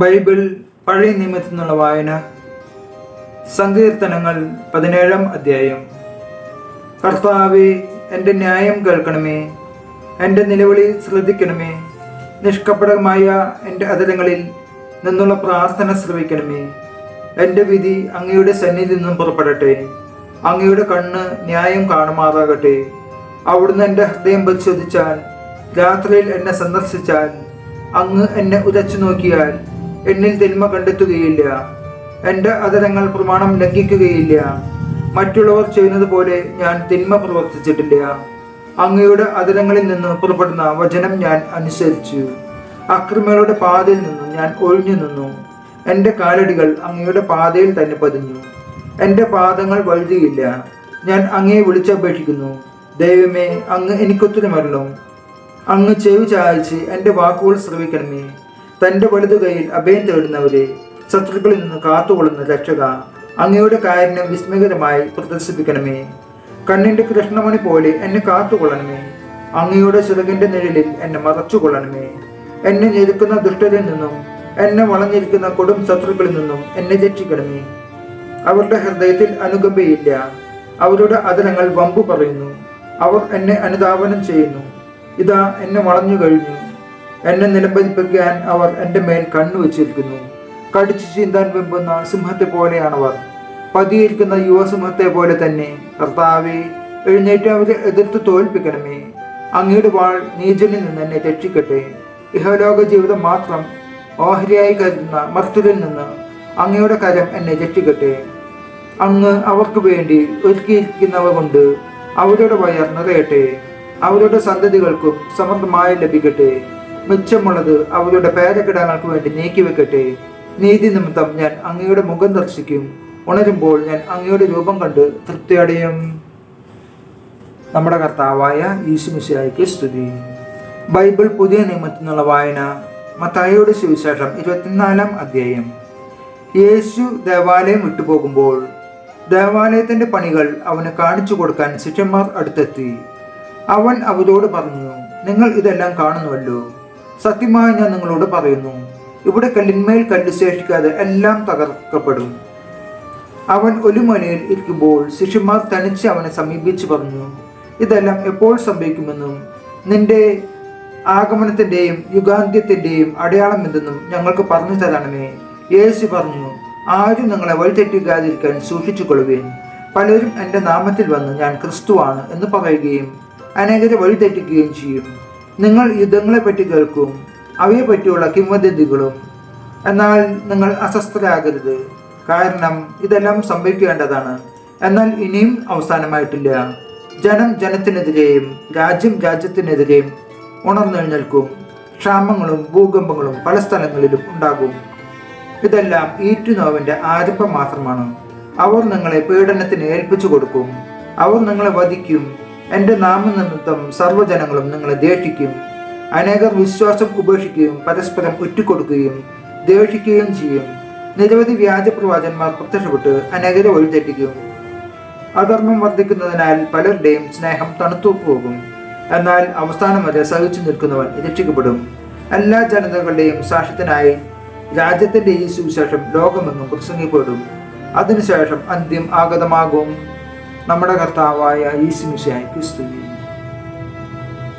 Bible പഴയ നിയമത്തിൽ നിന്നുള്ള വായന. സങ്കീർത്തനങ്ങൾ പതിനേഴാം അധ്യായം. കർത്താവെ എന്റെ ന്യായം കേൾക്കണമേ. എന്റെ നിലവിളി ശ്രദ്ധിക്കണമേ. നിഷ്കപടമായ എന്റെ അതരങ്ങളിൽ നിന്നുള്ള പ്രാർത്ഥന ശ്രവിക്കണമേ. എന്റെ വിധി അങ്ങയുടെ സന്നിധിയിൽ നിന്നും പുറപ്പെടട്ടെ. അങ്ങയുടെ കണ്ണ് ന്യായം കാണുമാറാകട്ടെ. അവിടുന്ന് എന്റെ ഹൃദയം പരിശോധിച്ചാൽ രാത്രിയിൽ എന്നെ സന്ദർശിച്ചാൽ അങ്ങ് എന്നെ ഉദച്ചു നോക്കിയാൽ എന്നിൽ തിന്മ കണ്ടെത്തുകയില്ല. എന്റെ അതരങ്ങൾ പ്രമാണം ലംഘിക്കുകയില്ല. മറ്റുള്ളവർ ചെയ്യുന്നത് പോലെ ഞാൻ തിന്മ പ്രവർത്തിച്ചിട്ടില്ല. അങ്ങയുടെ അതരങ്ങളിൽ നിന്ന് പുറപ്പെടുന്ന വചനം ഞാൻ അനുസരിച്ചു. അക്രമികളുടെ പാതയിൽ നിന്നും ഞാൻ ഒഴിഞ്ഞു നിന്നു. എന്റെ കാലടികൾ അങ്ങയുടെ പാതയിൽ തന്നെ പതിഞ്ഞു. എന്റെ പാദങ്ങൾ വഴുതിയില്ല. ഞാൻ അങ്ങയെ വിളിച്ചപേക്ഷിക്കുന്നു. ദൈവമേ അങ്ങ് എനിക്കൊത്തിരി മരണം അങ്ങ് ചെവി ചായച്ച് എന്റെ വാക്കുകൾ ശ്രവിക്കണമേ. തന്റെ വലതു കൈയിൽ അഭയം തേടുന്നവരെ ശത്രുക്കളിൽ നിന്ന് കാത്തുകൊള്ളുന്ന രക്ഷക അങ്ങയുടെ കാര്യം വിസ്മയകരമായി പ്രദർശിപ്പിക്കണമേ. കണ്ണിന്റെ കൃഷ്ണമണി പോലെ എന്നെ കാത്തുകൊള്ളണമേ. അങ്ങയുടെ ചിറകിന്റെ നിഴലിൽ എന്നെ മറച്ചുകൊള്ളണമേ. എന്നെ ഞെരുക്കുന്ന ദുഷ്ടരിൽ നിന്നും എന്നെ വളഞ്ഞിരിക്കുന്ന കൊടും ശത്രുക്കളിൽ നിന്നും എന്നെ രക്ഷിക്കണമേ. അവരുടെ ഹൃദയത്തിൽ അനുകമ്പയില്ല. അവരുടെ അതരങ്ങൾ വമ്പു പറയുന്നു. അവർ എന്നെ അനുധാവനം ചെയ്യുന്നു. ഇതാ എന്നെ വളഞ്ഞു കഴിഞ്ഞു. എന്നെ നിലംപതിപ്പിക്കാൻ അവർ എന്റെ മേൽ കണ്ണു വെച്ചിരിക്കുന്നു. കടിച്ചു ചീന്താൻ വെമ്പുന്ന സിംഹത്തെ പോലെയാണവർ. പതിയിരിക്കുന്ന യുവസിംഹത്തെ പോലെ തന്നെ. കർത്താവെ എഴുന്നേറ്റ് അവരെ എതിർത്ത് തോൽപ്പിക്കണമേ. അങ്ങയുടെ വാൾ നീചനിൽ നിന്ന് എന്നെ രക്ഷിക്കട്ടെ. ഇഹലോക ജീവിതം മാത്രം ഓഹരിയായി കരുതുന്ന മർത്തുരിൽ നിന്ന് അങ്ങയുടെ കരം എന്നെ രക്ഷിക്കട്ടെ. അങ്ങ് അവർക്ക് വേണ്ടി ഒരുക്കിയിരിക്കുന്നവ കൊണ്ട് അവരുടെ വയർ നിറയട്ടെ. അവരുടെ സന്തതികൾക്കും സമൃദ്ധമായി ലഭിക്കട്ടെ. മിച്ചമുള്ളത് അവരുടെ പേരക്കിടാങ്ങൾക്ക് വേണ്ടി നീക്കിവെക്കട്ടെ നീതി നിമിത്തം ഞാൻ അങ്ങയുടെ മുഖം ദർശിക്കും. ഉണരുമ്പോൾ ഞാൻ അങ്ങയുടെ രൂപം കണ്ട് തൃപ്തിയടയും. നമ്മുടെ കർത്താവായ ഈശുമിശിയായിക്ക് സ്തുതി. ബൈബിൾ പുതിയ നിയമത്തിൽ നിന്നുള്ള വായന മത്തായിയുടെ സുവിശേഷം ഇരുപത്തിനാലാം അധ്യായം. യേശു ദേവാലയം വിട്ടുപോകുമ്പോൾ ദേവാലയത്തിന്റെ പണികൾ അവന് കാണിച്ചു കൊടുക്കാൻ ശിഷ്യന്മാർ അടുത്തെത്തി. അവൻ അവരോട് പറഞ്ഞു നിങ്ങൾ ഇതെല്ലാം കാണുന്നുവല്ലോ. സത്യമായി ഞാൻ നിങ്ങളോട് പറയുന്നു. ഇവിടെ കല്ലിന്മേൽ കല്ല് ശേഷിക്കാതെ എല്ലാം തകർക്കപ്പെടും. അവൻ ഒരു മലയിൽ ഇരിക്കുമ്പോൾ ശിഷ്യന്മാർ തനിച്ച് അവനെ സമീപിച്ചു പറഞ്ഞു ഇതെല്ലാം എപ്പോൾ സംഭവിക്കുമെന്നും നിന്റെ ആഗമനത്തിന്റെയും യുഗാന്ത്യത്തിന്റെയും അടയാളം എന്തെന്നും ഞങ്ങൾക്ക് പറഞ്ഞു തരണമേ. യേശു പറഞ്ഞു ആരും നിങ്ങളെ വഴിതെറ്റിക്കാതിരിക്കാൻ സൂക്ഷിച്ചുകൊള്ളുകയും പലരും എന്റെ നാമത്തിൽ വന്ന് ഞാൻ ക്രിസ്തുവാണ് എന്ന് പറയുകയും അനേകരെ വഴിതെറ്റിക്കുകയും ചെയ്യും. നിങ്ങൾ യുദ്ധങ്ങളെ പറ്റി കേൾക്കും അവയെ പറ്റിയുള്ള കിംവദന്തികളും. എന്നാൽ നിങ്ങൾ അസ്വസ്ഥരാകരുത്. കാരണം ഇതെല്ലാം സംഭവിക്കേണ്ടതാണ്. എന്നാൽ ഇനിയും അവസാനമായിട്ടില്ല. ജനം ജനത്തിനെതിരെയും രാജ്യം രാജ്യത്തിനെതിരെയും ഉണർന്നെഴുന്നേൽക്കും ക്ഷാമങ്ങളും ഭൂകമ്പങ്ങളും പല സ്ഥലങ്ങളിലും ഉണ്ടാകും. ഇതെല്ലാം ഈറ്റുനോവിന്റെ ആരംഭം മാത്രമാണ്. അവർ നിങ്ങളെ പീഡനത്തിന് ഏൽപ്പിച്ചു കൊടുക്കും. അവർ നിങ്ങളെ വധിക്കും. എന്റെ നാമനിമിത്തം സർവജനങ്ങളും നിങ്ങളെ ദേഷിക്കും അനേകർ വിശ്വാസം ഉപേക്ഷിക്കുകയും പരസ്പരം ഒറ്റുകൊടുക്കുകയും ദേഷിക്കുകയും ചെയ്യും. നിരവധി വ്യാജ പ്രവാചന്മാർ പ്രത്യക്ഷപ്പെട്ട് അനേകരെ വഴിതെറ്റിക്കും. അധർമ്മം വർദ്ധിക്കുന്നതിനാൽ പലരുടെയും സ്നേഹം തണുത്തു പോകും. എന്നാൽ അവസാനം വരെ സഹിച്ചു നിൽക്കുന്നവൻ രക്ഷിക്കപ്പെടും. എല്ലാ ജനതകളുടെയും സാക്ഷ്യത്തിനായി രാജ്യത്തിന്റെ ഈ സുവിശേഷം ലോകമെങ്ങും പ്രസംഗിക്കപ്പെടും. അതിനുശേഷം അന്ത്യം ആഗതമാകും. നമ്മുടെ കർത്താവായ ഈശുമിശായി ക്രിസ്തുവിൻ